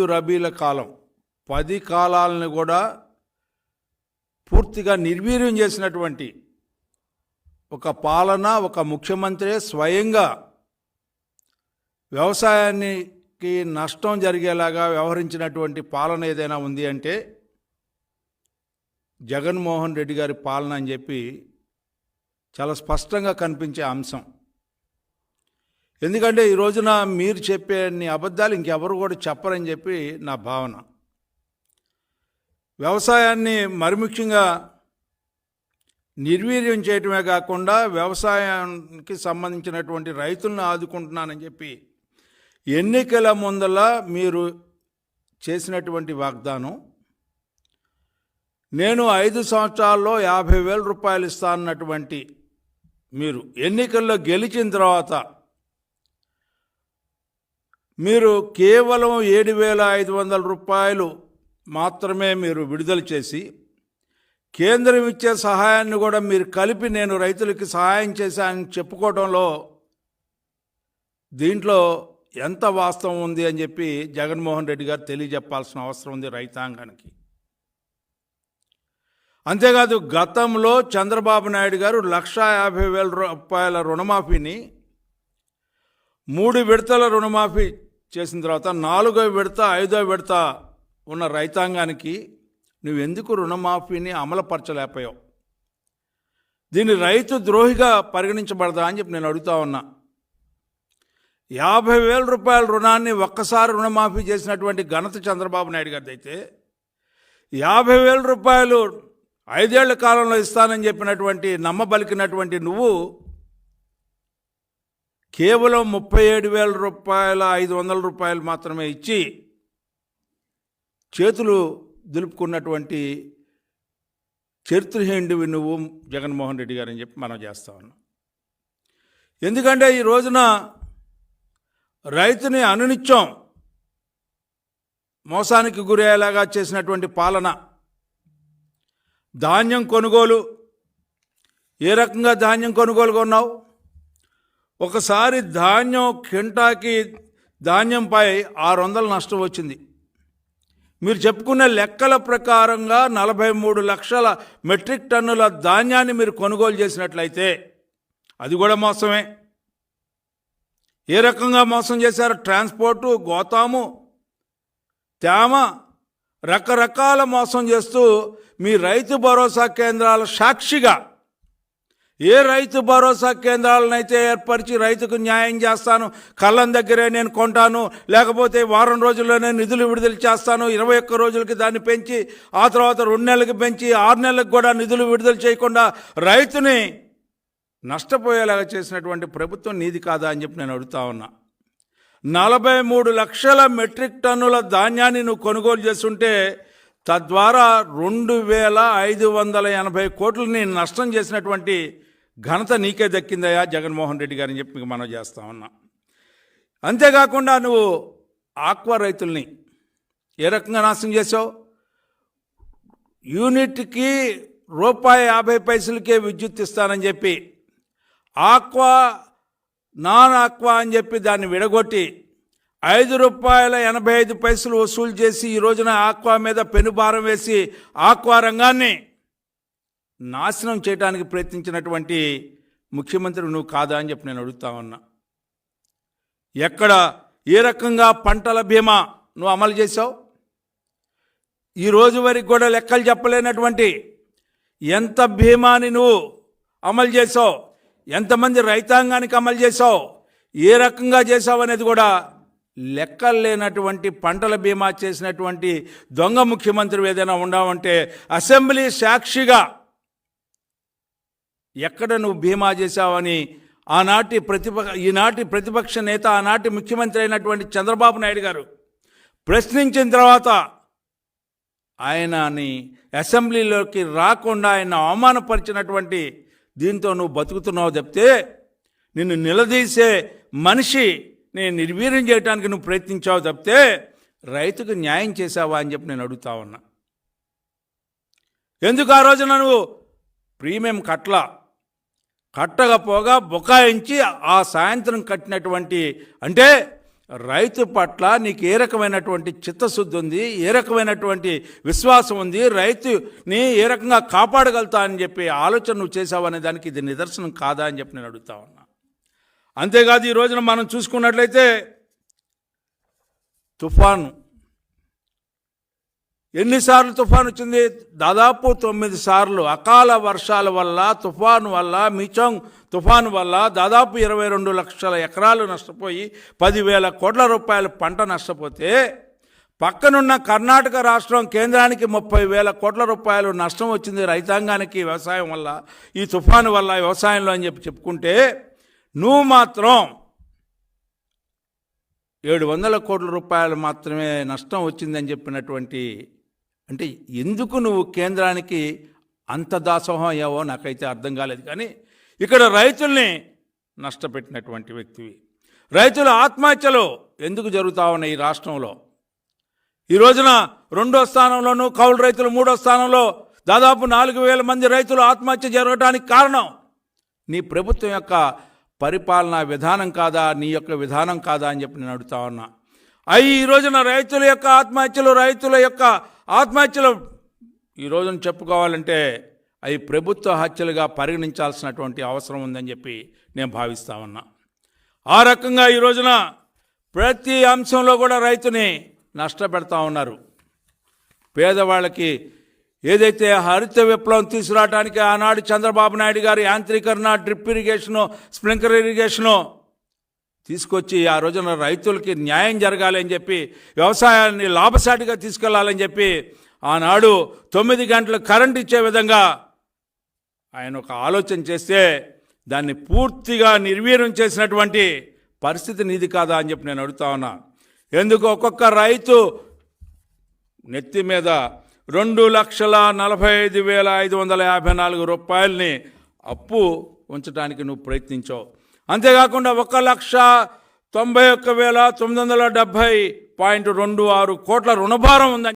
ఐదు రబీల కాలం. పది కాలాలను కూడా పూర్తిగా నిర్వీర్యం చేసినటువంటి ఒక పాలన ఒక ముఖ్యమంత్రి స్వయంగా వ్యవసాయానికి నష్టం జరిగేలాగా వ్యవహరించినటువంటి పాలన ఏదైనా ఉంది అంటే జగన్మోహన్ రెడ్డి గారి పాలన అని చెప్పి చాలా స్పష్టంగా కనిపించే అంశం. ఎందుకంటే ఈ రోజున మీరు చెప్పే అన్ని అబద్ధాలు ఇంకెవరు కూడా చెప్పరని చెప్పి నా భావన. వ్యవసాయాన్ని మరి ముఖ్యంగా నిర్వీర్యం చేయటమే కాకుండా వ్యవసాయానికి సంబంధించినటువంటి రైతులను ఆదుకుంటున్నానని చెప్పి ఎన్నికల ముందల మీరు చేసినటువంటి వాగ్దానం నేను ఐదు సంవత్సరాల్లో యాభై వేల రూపాయలు ఇస్తానన్నటువంటి మీరు ఎన్నికల్లో గెలిచిన తర్వాత మీరు కేవలం ఏడు వేల ఐదు వందల రూపాయలు మాత్రమే మీరు విడుదల చేసి కేంద్రం ఇచ్చే సహాయాన్ని కూడా మీరు కలిపి నేను రైతులకి సహాయం చేశానని చెప్పుకోవడంలో దీంట్లో ఎంత వాస్తవం ఉంది అని చెప్పి జగన్మోహన్ రెడ్డి గారు తెలియజెప్పాల్సిన అవసరం ఉంది రైతాంగానికి. అంతేకాదు గతంలో చంద్రబాబు నాయుడు గారు లక్షా యాభై వేల రూపాయల రుణమాఫీని మూడు విడతల రుణమాఫీ చేసిన తర్వాత నాలుగో విడత ఐదో విడత ఉన్న రైతాంగానికి నువ్వెందుకు రుణమాఫీని అమలుపరచలేకపోయావు? దీన్ని రైతు ద్రోహిగా పరిగణించబడదా అని చెప్పి నేను అడుగుతా ఉన్నా. యాభై వేల రూపాయల రుణాన్ని ఒక్కసారి రుణమాఫీ చేసినటువంటి ఘనత చంద్రబాబు నాయుడు గారిది అయితే యాభై వేల రూపాయలు ఐదేళ్ళ కాలంలో ఇస్తానని చెప్పినటువంటి నమ్మబలికినటువంటి నువ్వు కేవలం ముప్పై ఏడు వేల రూపాయల ఐదు వందల రూపాయలు మాత్రమే ఇచ్చి చేతులు దులుపుకున్నటువంటి చరిత్రహీనుడివి నువ్వు జగన్మోహన్ రెడ్డి గారు అని చెప్పి మనం చేస్తా ఉన్నాం. ఎందుకంటే ఈ రోజున రైతుని అనునిత్యం మోసానికి గురయ్యేలాగా చేసినటువంటి పాలన ధాన్యం కొనుగోలు ఏ రకంగా ధాన్యం కొనుగోలుగా ఉన్నావు? ఒకసారి ధాన్యం కింటాకి ధాన్యంపై ఆరు వందల నష్టం వచ్చింది. మీరు చెప్పుకునే లెక్కల ప్రకారంగా నలభై మూడు లక్షల మెట్రిక్ టన్నుల ధాన్యాన్ని మీరు కొనుగోలు చేసినట్లయితే అది కూడా మోసమే. ఏ రకంగా మోసం చేశారు? ట్రాన్స్పోర్టు గోతాము తేమ రకరకాల మోసం చేస్తూ మీ రైతు భరోసా కేంద్రాల సాక్షిగా ఏ రైతు భరోసా కేంద్రాలనైతే ఏర్పరిచి రైతుకు న్యాయం చేస్తాను కళ్ళం దగ్గరే నేను కొంటాను లేకపోతే వారం రోజుల్లోనే నిధులు విడుదల చేస్తాను ఇరవై ఒక్క రోజులకి దాన్ని పెంచి ఆ తర్వాత రెండు నెలలకు పెంచి ఆరు నెలలకు కూడా నిధులు విడుదల చేయకుండా రైతుని నష్టపోయేలాగా చేసినటువంటి ప్రభుత్వం నీది కాదా అని చెప్పి నేను అడుగుతా ఉన్నా. నలభై మూడు లక్షల మెట్రిక్ టన్నుల ధాన్యాన్ని నువ్వు కొనుగోలు చేస్తుంటే తద్వారా రెండు వేల ఐదు వందల ఎనభై కోట్లని నష్టం చేసినటువంటి ఘనత నీకే దక్కిందయా జగన్మోహన్ రెడ్డి గారిని చెప్పి మనం చేస్తా ఉన్నా. అంతేకాకుండా నువ్వు ఆక్వా రైతుల్ని ఏ రకంగా నాశనం చేసావు యూనిట్కి రూపాయి యాభై పైసలకే విద్యుత్ ఇస్తానని చెప్పి ఆక్వా నాన్ ఆక్వా అని చెప్పి దాన్ని విడగొట్టి ఐదు రూపాయల ఎనభై ఐదు పైసలు వసూలు చేసి ఈ రోజున ఆక్వా మీద పెనుభారం వేసి ఆక్వా రంగాన్ని నాశనం చేయడానికి ప్రయత్నించినటువంటి ముఖ్యమంత్రి నువ్వు కాదా అని చెప్పి నేను అడుగుతా ఉన్నా. ఎక్కడ ఏ రకంగా పంటల బీమా నువ్వు అమలు చేసావు ఈ రోజు వరకు కూడా లెక్కలు చెప్పలేనటువంటి ఎంత బీమాని నువ్వు అమలు చేసావు ఎంతమంది రైతాంగానికి అమలు చేసావు ఏ రకంగా చేసావు అనేది కూడా లెక్కలు లేనటువంటి పంటల బీమా చేసినటువంటి దొంగ ముఖ్యమంత్రి ఏదైనా ఉండవంటే అసెంబ్లీ సాక్షిగా ఎక్కడ నువ్వు బీమా చేశావని ఆనాటి ప్రతిపక్ష ఈనాటి ప్రతిపక్ష నేత ఆనాటి ముఖ్యమంత్రి అయినటువంటి చంద్రబాబు నాయుడు గారు ప్రశ్నించిన తర్వాత ఆయనని అసెంబ్లీలోకి రాకుండా ఆయన అవమానపరిచినటువంటి దీంతో నువ్వు బతుకుతున్నావు చెప్తే నిన్ను నిలదీసే మనిషి నేను నిర్వీర్యం చేయడానికి నువ్వు ప్రయత్నించావు తప్పితే రైతుకు న్యాయం చేశావా అని చెప్పి నేను అడుగుతా ఉన్నా. ఎందుకు ఆ రోజున నువ్వు ప్రీమియం కట్ల కట్టకపోగా బుకాయించి ఆ సాయంత్రం కట్టినటువంటి అంటే రైతు పట్ల నీకు ఏ రకమైనటువంటి చిత్తశుద్ధి ఉంది ఏ రకమైనటువంటి విశ్వాసం ఉంది రైతుని ఏ రకంగా కాపాడగలుగుతా అని చెప్పి ఆలోచన నువ్వు చేసావనే దానికి ఇది నిదర్శనం కాదా అని చెప్పి నేను అడుగుతా ఉన్నా. అంతేకాదు ఈ రోజున మనం చూసుకున్నట్లయితే తుఫాను ఎన్నిసార్లు తుఫాను వచ్చింది? దాదాపు తొమ్మిది సార్లు. అకాల వర్షాల వల్ల తుఫాను వల్ల మిచంగ్ తుఫాను వల్ల దాదాపు ఇరవై రెండు లక్షల ఎకరాలు నష్టపోయి పదివేల కోట్ల రూపాయల పంట నష్టపోతే పక్కనున్న కర్ణాటక రాష్ట్రం కేంద్రానికి ముప్పై వేల కోట్ల రూపాయలు నష్టం వచ్చింది రైతాంగానికి వ్యవసాయం వల్ల ఈ తుఫాను వల్ల వ్యవసాయంలో అని చెప్పి చెప్పుకుంటే నువ్వు మాత్రం ఏడు వందల కోట్ల రూపాయలు మాత్రమే నష్టం వచ్చిందని చెప్పినటువంటి అంటే ఎందుకు నువ్వు కేంద్రానికి అంత దాసోహం అయ్యావో నాకైతే అర్థం కాలేదు. కానీ ఇక్కడ రైతుల్ని నష్టపెట్టినటువంటి వ్యక్తివి. రైతుల ఆత్మహత్యలు ఎందుకు జరుగుతా ఉన్నాయి ఈ రాష్ట్రంలో? ఈ రోజున రెండో స్థానంలోనూ కౌలు రైతులు మూడో స్థానంలో దాదాపు నాలుగు వేల మంది రైతులు ఆత్మహత్య జరగడానికి కారణం నీ ప్రభుత్వం యొక్క పరిపాలనా విధానం కాదా నీ యొక్క విధానం కాదా అని చెప్పి నేను అడుగుతా ఉన్నా. అవి ఈ రోజున రైతుల యొక్క ఆత్మహత్యలు రైతుల యొక్క ఆత్మహత్యలు ఈ రోజున చెప్పుకోవాలంటే అవి ప్రభుత్వ హత్యలుగా పరిగణించాల్సినటువంటి అవసరం ఉందని చెప్పి నేను భావిస్తా ఉన్నా. ఆ రకంగా ఈ రోజున ప్రతి అంశంలో కూడా రైతుని నష్టపెడతా ఉన్నారు. పేదవాళ్ళకి ఏదైతే హరిత విప్లవం తీసుకురావడానికి ఆనాడు చంద్రబాబు నాయుడు గారు యాంత్రీకరణ డ్రిప్ ఇరిగేషను స్ప్రింక్లర్ ఇరిగేషను తీసుకొచ్చి ఆ రోజున రైతులకి న్యాయం జరగాలి అని చెప్పి వ్యవసాయాన్ని లాభసాటిగా తీసుకెళ్ళాలని చెప్పి ఆనాడు తొమ్మిది గంటలు కరెంట్ ఇచ్చే విధంగా ఆయన ఒక ఆలోచన చేస్తే దాన్ని పూర్తిగా నిర్వీర్యం చేసినటువంటి పరిస్థితి నీది కాదా అని చెప్పి నేను అడుగుతా ఉన్నా. ఎందుకు ఒక్కొక్క రైతు నెత్తి మీద రెండు లక్షల నలభై ఐదు వేల ఐదు వందల యాభై నాలుగు రూపాయలని అప్పు ఉంచడానికి నువ్వు ప్రయత్నించావు. అంతేకాకుండా ఒక లక్ష తొంభై ఒక్క వేల తొమ్మిది వందల డెబ్భై పాయింట్ రెండు ఆరు కోట్ల రుణభారం ఉందని